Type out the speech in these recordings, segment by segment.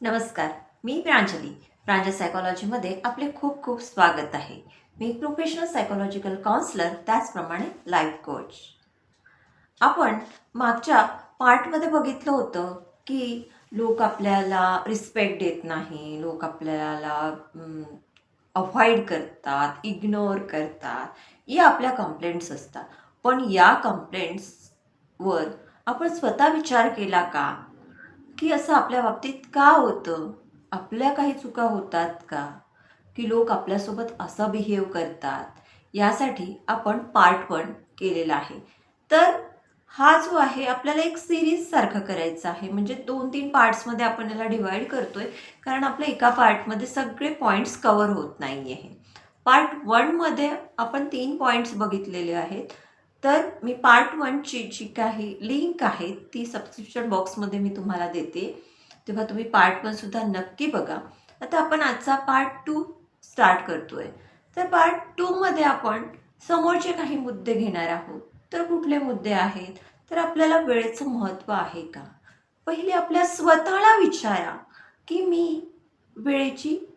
नमस्कार मी प्रांजली. प्रांजल सायकॉलॉजीमध्ये आपले खूप खूप स्वागत आहे. मी प्रोफेशनल सायकोलॉजिकल काउन्सलर त्याचप्रमाणे लाईफ कोच आपण मागच्या पार्टमध्ये बघितलं होतं की लोक आपल्याला रिस्पेक्ट देत नाही लोक आपल्याला अवॉइड करतात इग्नोर करतात. या आपल्या कंप्लेंट्स असतात. पण या कंप्लेंट्सवर आपण स्वतः विचार केला का? की असं आपल्या बाबतीत का होतं? आपल्या काही चुका होतात का? की लोक आपल्यासोबत असं बिहेव करतात? यासाठी आपण पार्ट वन केलेला आहे. तर हा जो आहे आपल्याला एक सिरीज सारखं करायचं आहे. म्हणजे दोन तीन पार्ट्समध्ये आपण याला डिवाईड करतोय. कारण आपल्या एका पार्टमध्ये सगळे पॉईंट्स कवर होत नाही आहे पार्ट वनमध्ये आपण तीन पॉईंट्स बघितलेले आहेत. तर मी पार्ट वनची जी काही लिंक आहे ती सबस्क्रिप्शन बॉक्समध्ये मी तुम्हाला देते. तेव्हा तुम्ही पार्ट वनसुद्धा नक्की बघा. आता आपण आजचा पार्ट टू स्टार्ट करतोय. तर पार्ट टूमध्ये आपण समोरचे काही मुद्दे घेणार आहोत. तर कुठले मुद्दे आहेत? तर आपल्याला वेळेचं महत्त्व आहे का? पहिले आपल्या स्वतःला विचारा की मी वेळेची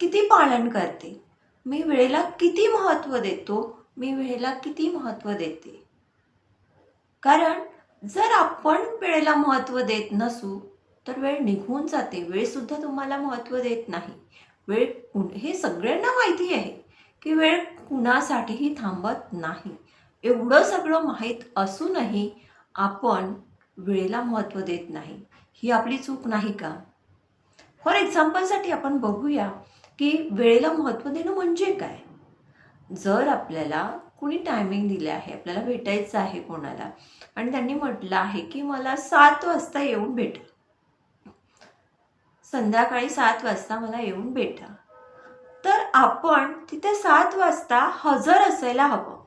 किती पालन करते? मी वेळेला किती महत्त्व देतो? मी वेळेला किती महत्त्व देते? कारण जर आपण वेळेला महत्त्व देत नसू तर वेळ निघून जाते. वेळसुद्धा तुम्हाला महत्त्व देत नाही. वेळ हे सगळ्यांना माहिती आहे की वेळ कुणासाठीही थांबत नाही. एवढं सगळं माहीत असूनही आपण वेळेला महत्त्व देत नाही. ही आपली चूक नाही का? फॉर एक्झाम्पलसाठी आपण बघूया की वेळेला महत्त्व देणं म्हणजे काय? जर आपल्याला कुणी टायमिंग दिले आहे आपल्याला भेटायचं आहे कोणाला आणि त्यांनी म्हटलं आहे की मला सात वाजता येऊन भेटा. संध्याकाळी सात वाजता मला येऊन भेटा. तर आपण तिथे सात वाजता हजर असायला हवं.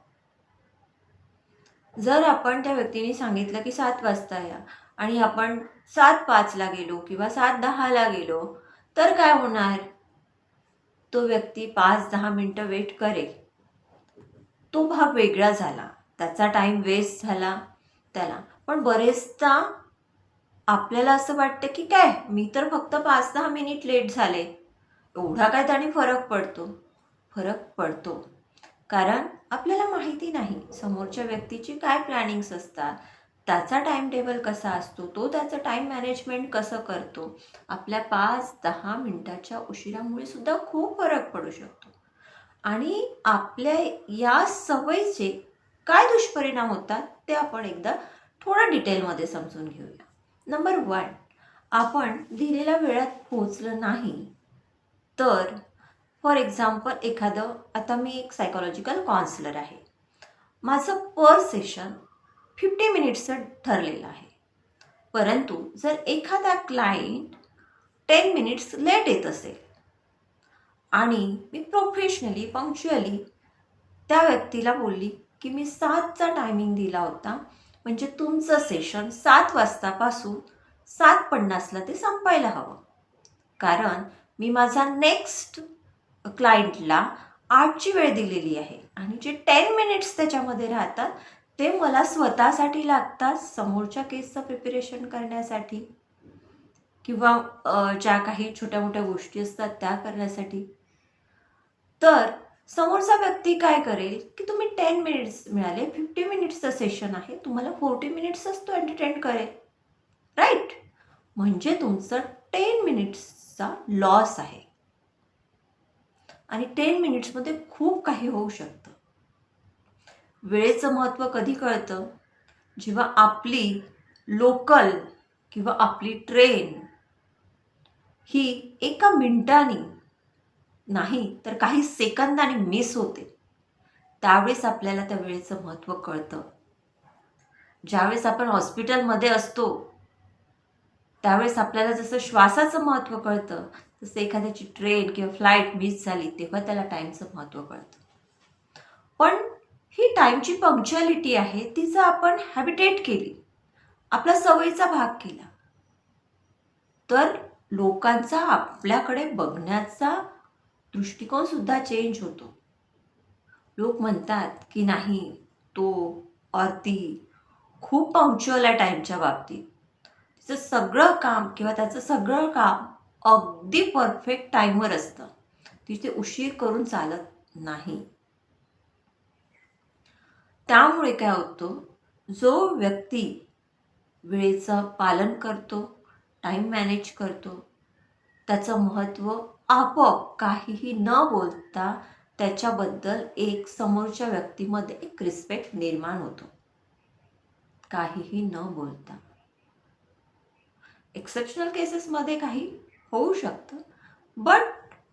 जर आपण त्या व्यक्तीने सांगितलं की सात वाजता या आणि आपण सात पाचला गेलो किंवा सात दहाला गेलो तर काय होणार? तो व्यक्ती पाच दहा मिनटं वेट करेल. तो भाग वेगळा झाला. त्याचा टाईम वेस्ट झाला त्याला. पण बरेचदा आपल्याला असं वाटतं की काय मी तर फक्त पाच दहा मिनिट लेट झाले. एवढा काय त्याने फरक पडतो? फरक पडतो. कारण आपल्याला माहिती नाही समोरच्या व्यक्तीची काय प्लॅनिंग्स असतात. त्याचा टाईम टेबल कसा असतो? तो त्याचं टाईम मॅनेजमेंट कसं करतो? आपल्या पाच दहा मिनटाच्या उशिरामुळे सुद्धा खूप फरक पडू शकतो. आणि आपल्या या सवयीचे काय दुष्परिणाम होतात ते आपण एकदा थोडं डिटेलमध्ये समजून घेऊया. नंबर वन आपण दिलेल्या वेळात पोहोचलं नाही. तर फॉर एक्झाम्पल एखादं आता मी एक सायकोलॉजिकल काउन्सिलर आहे. माझं पर सेशन फिफ्टी मिनिट्सचं ठरलेलं आहे. परंतु जर एखादा क्लायंट टेन मिनिट्स लेट येत असेल आणि मी प्रोफेशनली पंक्च्युअली त्या व्यक्तीला बोलली की मी सातचा टायमिंग दिला होता. म्हणजे तुमचं सेशन सात वाजतापासून सात पन्नासला ते संपायला हवं. कारण मी माझा नेक्स्ट क्लायंटला आठची वेळ दिलेली आहे. आणि जे टेन मिनिट्स त्याच्यामध्ये राहतात ते मला स्वतःसाठी लागतात समोरच्या केसचं प्रिपरेशन करण्यासाठी किंवा ज्या काही छोट्या मोठ्या गोष्टी असतात त्या करण्यासाठी. तर समोरचा व्यक्ती काय करेल की तुम्ही टेन मिनिट्स मिळाले फिफ्टी मिनिट्सचं सेशन आहे तुम्हाला फोर्टी मिनिट्सच तो एंटरटेन करेल. राईट म्हणजे तुमचं टेन मिनिट्सचा लॉस आहे. आणि टेन मिनिट्समध्ये खूप काही होऊ शकतं. वेळेचं महत्त्व कधी कळतं? जेव्हा आपली लोकल किंवा आपली ट्रेन ही एका मिनिटाने नाही तर काही सेकंदाने मिस होते. त्यावेळेस आपल्याला त्या वेळेचं महत्त्व कळतं. ज्यावेळेस आपण हॉस्पिटलमध्ये असतो त्यावेळेस आपल्याला जसं श्वासाचं महत्त्व कळतं तसं एखाद्याची ट्रेन किंवा फ्लाईट मिस झाली तेव्हा त्याला टाईमचं महत्त्व कळतं. पण ही टाईमची पंक्च्युअलिटी आहे तिचं आपण हॅबिटेट केली. आपला सवयीचा भाग केला. तर लोकांचा आपल्याकडे बघण्याचा दृष्टिकोन सुद्धा चेंज होतो. लोक म्हणतात की नाही तो और ती खूप पंक्च्युअल आहे टाईमच्या बाबतीत. तिचं सगळं काम किंवा त्याचं सगळं काम अगदी परफेक्ट टाईमवर असतं. तिथे उशीर करून चालत नाही. त्यामुळे काय होतं जो व्यक्ती वेळेचं पालन करतो टाईम मॅनेज करतो त्याचं महत्त्व आपोआप काहीही न बोलता त्याच्याबद्दल एक समोरच्या व्यक्तीमध्ये एक रिस्पेक्ट निर्माण होतो. काहीही न बोलता. एक्सेप्शनल केसेसमध्ये काही होऊ शकतं. But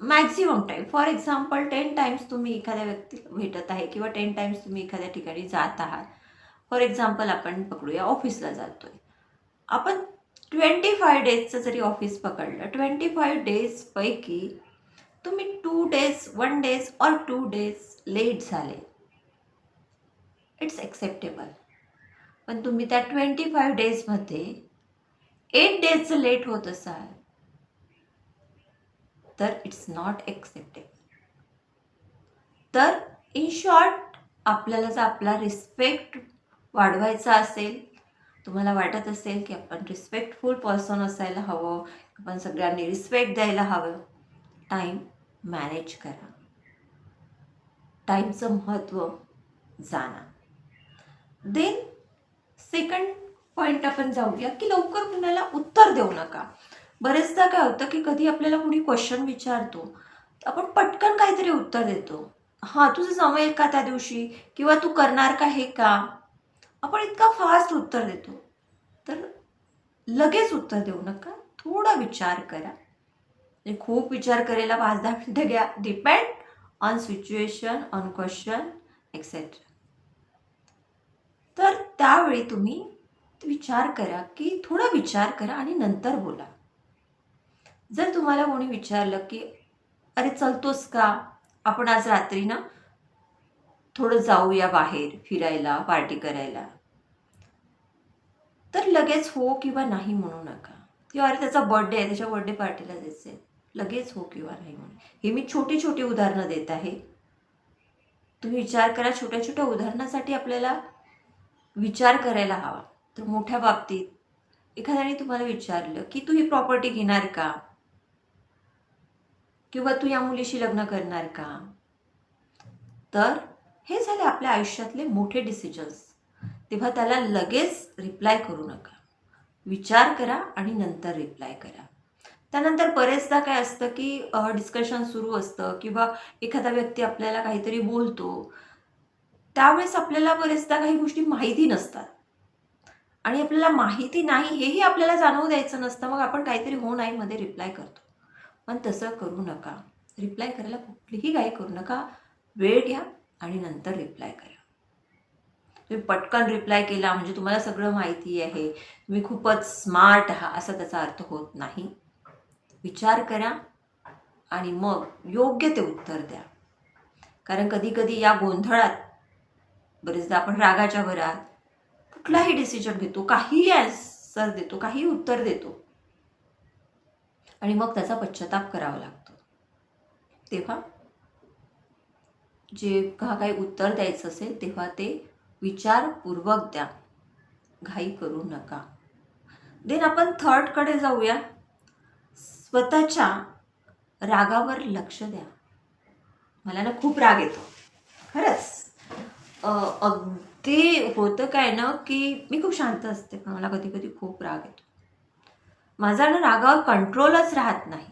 maximum time for example ten times तुम्ही एखाद्या व्यक्तीला भेटत आहे किंवा टेन टाइम्स तुम्ही एखाद्या ठिकाणी जात आहात. फॉर एक्झाम्पल आपण पकडूया ऑफिसला जातोय. आपण ट्वेंटी फाय डेजचं जरी ऑफिस पकडलं ट्वेंटी फाय डेजपैकी तुम्ही टू डेज वन डेज और टू डेज लेट झाले. इट्स एक्सेप्टेबल पण तुम्ही त्या ट्वेंटी फाय डेजमध्ये एट डेजचं लेट होत असाल तर इट्स नॉट एक्सेप्टेबल तर इन शॉर्ट आपल्याला जर आपला रिस्पेक्ट वाढवायचा असेल तुम्हाला वाटत असेल की आपण रिस्पेक्टफुल पर्सन असायला हवं आपण सगळ्यांनी रिस्पेक्ट द्यायला हवं. टाईम मॅनेज करा. टाईमचं महत्त्व जाणा. देन सेकंड पॉईंट आपण जाऊया की लवकर कुणाला उत्तर देऊ नका. बरेचदा काय होतं की कधी आपल्याला कुणी क्वेश्चन विचारतो आपण पटकन काहीतरी उत्तर देतो. हां तुझं जमेल का त्या दिवशी? किंवा तू करणार का हे का आपण इतका फास्ट उत्तर देतो. तर लगेच उत्तर देऊ नका. थोडा विचार करा. म्हणजे खूप विचार करायला पाच दहा मिनटं घ्या. Depend on situation on question etcetera तर त्यावेळी तुम्ही विचार करा की थोडा विचार करा आणि नंतर बोला. जर तुम्हाला कोणी विचारलं की अरे चलतोस का? आपण आज रात्री ना थोडं जाऊया बाहेर फिरायला पार्टी करायला. तर लगेच हो किंवा नाही म्हणू नका. किंवा अरे त्याचा बर्थडे आहे त्याच्या बर्थडे पार्टीला जायचं आहे लगेच हो किंवा नाही म्हणून हे मी छोटी छोटी उदाहरणं देत आहे. तुम्ही विचार करा छोट्या छोट्या उदाहरणासाठी आपल्याला विचार करायला हवा. तर मोठ्या बाबतीत एखाद्याने तुम्हाला विचारलं की तू ही प्रॉपर्टी घेणार का? किंवा तू या मुलीशी लग्न करणार का? तर हे झाले आपल्या आयुष्यातले मोठे डिसिजन्स तेव्हा त्याला लगेच रिप्लाय करू नका. विचार करा आणि नंतर रिप्लाय करा. त्यानंतर बरेचदा काय असतं की डिस्कशन सुरू असतं किंवा एखादा व्यक्ती आपल्याला काहीतरी बोलतो. त्यावेळेस आपल्याला बरेचदा काही गोष्टी माहिती नसतात. आणि आपल्याला माहिती नाही हेही आपल्याला जाणवू द्यायचं नसतं. मग आपण काहीतरी हो नाहीमध्ये रिप्लाय करतो. पण तसं करू नका. रिप्लाय करायला कुठलीही काही करू नका. वेळ घ्या. आणि नंतर रिप्लाय करा. तुम्ही पटकन रिप्लाय केला म्हणजे तुम्हाला सगळं माहिती आहे. तुम्ही खूपच स्मार्ट आहात असा त्याचा अर्थ होत नाही. विचार करा आणि मग योग्य ते उत्तर द्या. कारण कधीकधी या गोंधळात बरेचदा आपण रागाच्या भरात कुठलाही डिसिजन घेतो काहीही ॲन्सर देतो काही उत्तर देतो. आणि मग त्याचा पश्चाताप करावा लागतो. तेव्हा जे का काही उत्तर द्यायचं असेल तेव्हा ते विचारपूर्वक द्या. घाई करू नका. देन आपण थर्डकडे जाऊया. स्वतःच्या रागावर लक्ष द्या. मला ना खूप राग येतो. खरंच. अगदी होतं काय ना की मी खूप शांत असते. पण मला कधी कधी खूप राग येतो. माझा ना रागावर कंट्रोलच राहत नाही.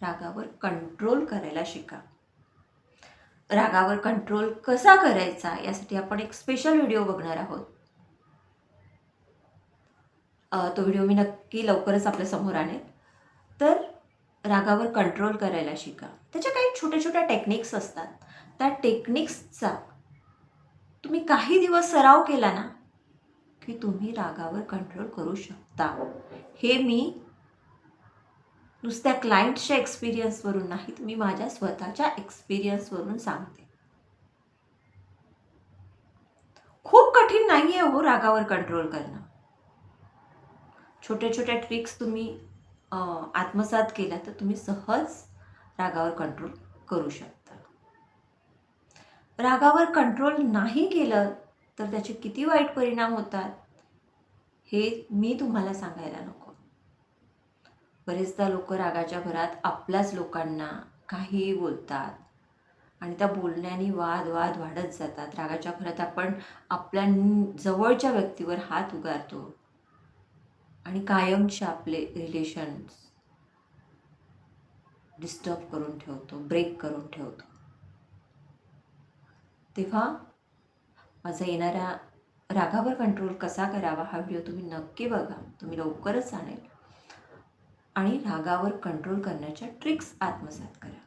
रागावर कंट्रोल करायला शिका. रागावर कंट्रोल कसा करायचा यासाठी आपण एक स्पेशल व्हिडिओ बघणार आहोत. तो व्हिडिओ मी नक्की लवकरच आपल्यासमोर आणेल तर रागावर कंट्रोल करायला शिका. त्याच्या काही छोट्या छोट्या टेक्निक्स असतात. त्या टेक्निक्सचा तुम्ही काही दिवस सराव केला ना की तुम्ही रागावर कंट्रोल करू शकता. हे मी नुसत्या क्लायंटच्या एक्सपिरियन्सवरून नाही मी माझ्या स्वतःच्या एक्सपिरियन्सवरून सांगते. खूप कठीण नाही आहे हो रागावर कंट्रोल करणं. छोट्या छोट्या ट्रिक्स तुम्ही आत्मसात केल्या तर तुम्ही सहज रागावर कंट्रोल करू शकता. रागावर कंट्रोल नाही केलं तर त्याचे किती वाईट परिणाम होतात हे मी तुम्हाला सांगायला नको. बरेचदा लोक रागाच्या भरात आपल्याच लोकांना काहीही बोलतात. आणि त्या बोलण्याने वाद वाद वाढत जातात. रागाच्या भरात आपण आपल्या जवळच्या व्यक्तीवर हात उगारतो. आणि कायमचे आपले रिलेशन्स डिस्टर्ब करून ठेवतो ब्रेक करून ठेवतो. तेव्हा माझा येणाऱ्या रागावर कंट्रोल कसा करावा हा व्हिडिओ तुम्ही नक्की बघा. तुम्ही लवकरच आणेल. आणि रागावर कंट्रोल करण्याच्या ट्रिक्स आत्मसात करा.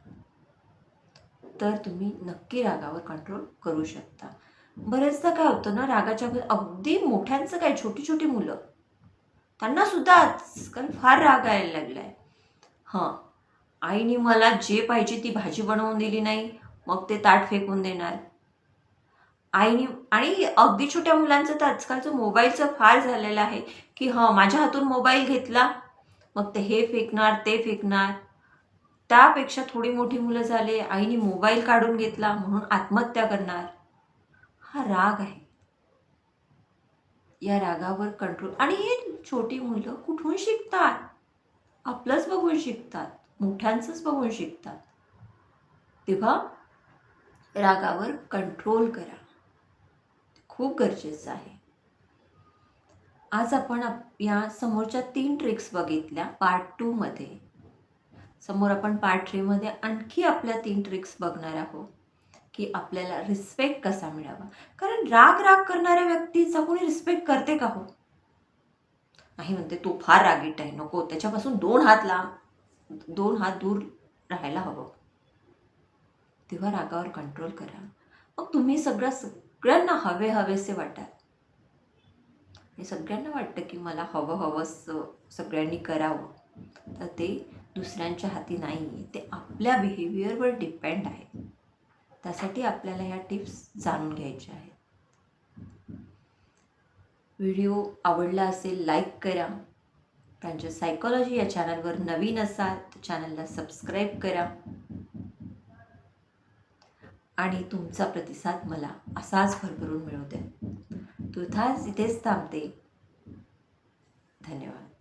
तर तुम्ही नक्की रागावर कंट्रोल करू शकता. बरेचदा काय होतं ना रागाच्या अगदी मोठ्यांचं काय छोटी छोटी मुलं त्यांना सुद्धा आजकाल फार राग यायला लागलाय. हां आईने मला जे पाहिजे ती भाजी बनवून दिली नाही मग ते ताट फेकून देणार. आईने आणि अगदी छोट्या मुलांचं तर आजकालचं मोबाईलचं फार झालेलं आहे की हां माझ्या हातून मोबाईल घेतला मग ते हे फेकणार ते फेकणार. त्यापेक्षा थोडी मोठी मुलं झाले आईने मोबाईल काढून घेतला म्हणून आत्महत्या करणार. हा राग आहे. या रागावर कंट्रोल आणि हे छोटी मुलं कुठून शिकतात? आपलंच बघून शिकतात. मोठ्यांचंच बघून शिकतात. तेव्हा रागावर कंट्रोल करा. खूप गरजेचं आहे. आज आपण या समोरच्या तीन ट्रिक्स बघितल्या पार्ट टूमध्ये समोर आपण पार्ट थ्रीमध्ये आणखी आपल्या तीन ट्रिक्स बघणार आहोत की आपल्याला रिस्पेक्ट कसा मिळावा. कारण राग राग करणाऱ्या व्यक्तीचा कोणी रिस्पेक्ट करते का हो? नाही म्हणते तो फार रागीट आहे नको त्याच्यापासून दोन हात लांब दोन हात दूर राहायला हवं. तेव्हा रागावर कंट्रोल करा. मग तुम्ही सगळं सगळ्यांना हवे हवेसे वाटाल आणि सगळ्यांना वाटतं की मला हवं हवंसं सगळ्यांनी करावं. तर ते दुसऱ्यांच्या हाती नाही आहे ते आपल्या बिहेवियरवर डिपेंड आहे. त्यासाठी आपल्याला ह्या टिप्स जाणून घ्यायच्या आहेत. व्हिडिओ आवडला असेल लाईक करा. प्रांजल सायकोलॉजी या चॅनलवर नवीन असाल तर चॅनलला सबस्क्राईब करा. आणि तुमचा प्रतिसाद मला असाच भरभरून मिळू द्या. तुर्थाच इथेच थांबते धन्यवाद